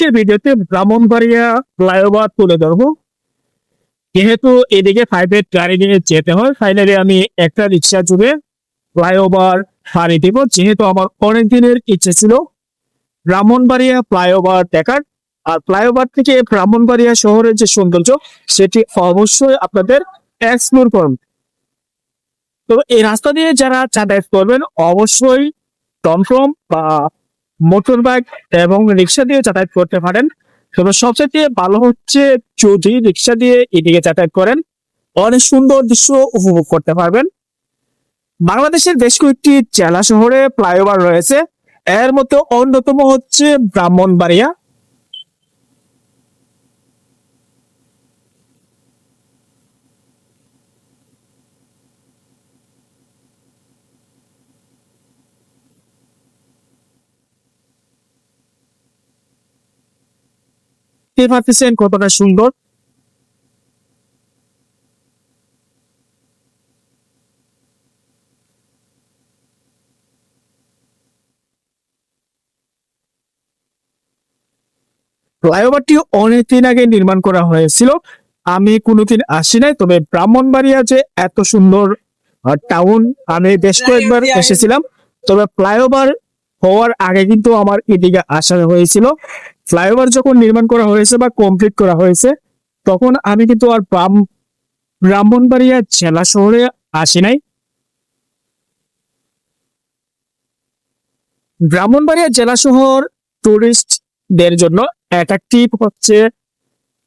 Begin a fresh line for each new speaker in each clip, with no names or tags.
আজকের ভিডিওতে ব্রাহ্মণবাড়িয়া ফ্লাইওভার তুলে ধরবো। যেহেতু এদিকে প্রাইভেট গাড়ি নিয়ে যেতে হয় ফাইনালি আমি একটা রিক্সা জুড়ে ফ্লাইওভার পাড়ি দিব, যেহেতু আমার অনেক দিনের ইচ্ছে ছিল ব্রাহ্মণবাড়িয়া ফ্লাইওভার দেখার। আর ফ্লাইওভার থেকে ব্রাহ্মণবাড়িয়া শহরের যে সৌন্দর্য, সেটি অবশ্যই আপনাদের এক্সপ্লোর করুন। তো এই রাস্তা দিয়ে যারা যাতায়াত করবেন, অবশ্যই টমটম বা মোটর বাইক এবং রিক্সা দিয়ে যাতায়াত করতে পারেন। তবে সবচেয়ে ভালো হচ্ছে যদি রিক্সা দিয়ে এদিকে যাতায়াত করেন অনেক সুন্দর দৃশ্য উপভোগ করতে পারবেন। বাংলাদেশের বেশ কয়েকটি জেলা শহরে ফ্লাইওভার রয়েছে। এর মতো অন্যতম হচ্ছে ব্রাহ্মণবাড়িয়া। দেখতে পাচ্ছেন কতটা সুন্দর ফ্লাইওভারটি অনেকদিন আগে নির্মাণ করা হয়েছিল। আমি কোনোদিন আসি নাই তবে ব্রাহ্মণবাড়িয়া যে এত সুন্দর টাউন আমি বেশ কয়েকবার এসেছিলাম। তবে ফ্লাইওভার হওয়ার আগে কিন্তু আমার এদিকে আসা হয়েছিল। ফ্লাইওভার যখন নির্মাণ করা হয়েছে বা কমপ্লিট করা হয়েছে, তখন আমি কিন্তু আর ব্রাহ্ম- ব্রাহ্মণবাড়িয়া জেলা শহরে আসি নাই। ব্রাহ্মণবাড়িয়া জেলা শহর টুরিস্টদের জন্য অ্যাট্রাকটিভ হচ্ছে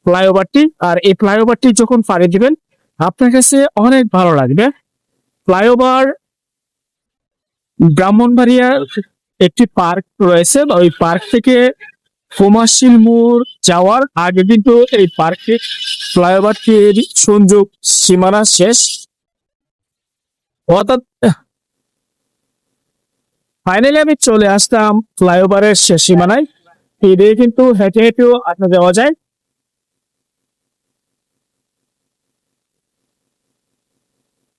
ফ্লাইওভারটি আর এই ফ্লাইওভারটি যখন পাড়ি দিবেন, আপনার কাছে অনেক ভালো লাগবে। ফ্লাইওভার ব্রাহ্মণবাড়িয়ার একটি পার্ক রয়েছে, ওই পার্ক থেকে ফোমাশিল মোড় যাওয়ার আগে কিন্তু এই পার্কে ফ্লাইওভারটির সংযোগ সীমানা শেষ। অর্থাৎ ফাইনালি আমি চলে আসতাম ফ্লাইওভারের শেষ সীমানায়। এই দিয়ে কিন্তু হেঁটে হেঁটেও আসা যাওয়া যায়।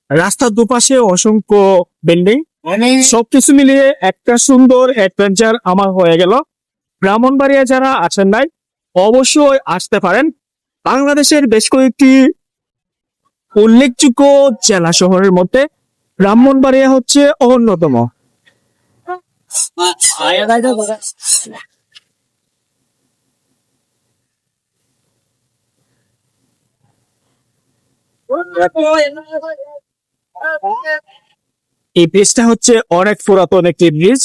রাস্তার দুপাশে অসংখ্য বিল্ডিং। সবকিছু মিলিয়ে একটা সুন্দর অ্যাডভেঞ্চার আমার হয়ে গেল। ব্রাহ্মণবাড়িয়া যারা আছেন নাই অবশ্যই আসতে পারেন। বাংলাদেশের বেশ কয়েকটি উল্লেখযোগ্য জেলা শহরের মধ্যে ব্রাহ্মণবাড়িয়া হচ্ছে অন্যতম। এই ব্রিজটা হচ্ছে অনেক পুরাতন একটি ব্রিজ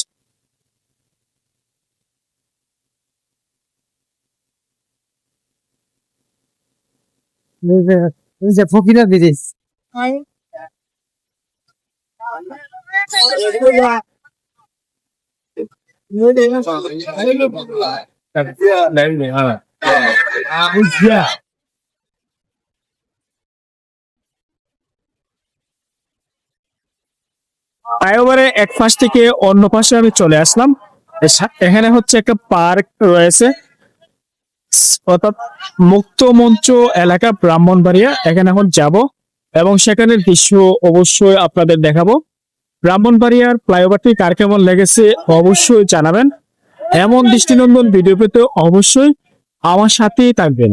যে ফকিরা ব্রিজ।
ফ্লাইওভারে এক পাশ থেকে অন্য পাশে আমি চলে আসলাম। এখানে হচ্ছে একটা পার্ক রয়েছে। অর্থাৎ মুক্ত মঞ্চ এলাকা ব্রাহ্মণবাড়িয়া, এখানে এখন যাব এবং সেখানের দৃশ্য অবশ্যই আপনাদের দেখাবো। ব্রাহ্মণবাড়িয়ার ফ্লাইওভারটি কার কেমন লেগেছে অবশ্যই জানাবেন। এমন দৃষ্টিনন্দন ভিডিও পেতে অবশ্যই আমার সাথেই থাকবেন।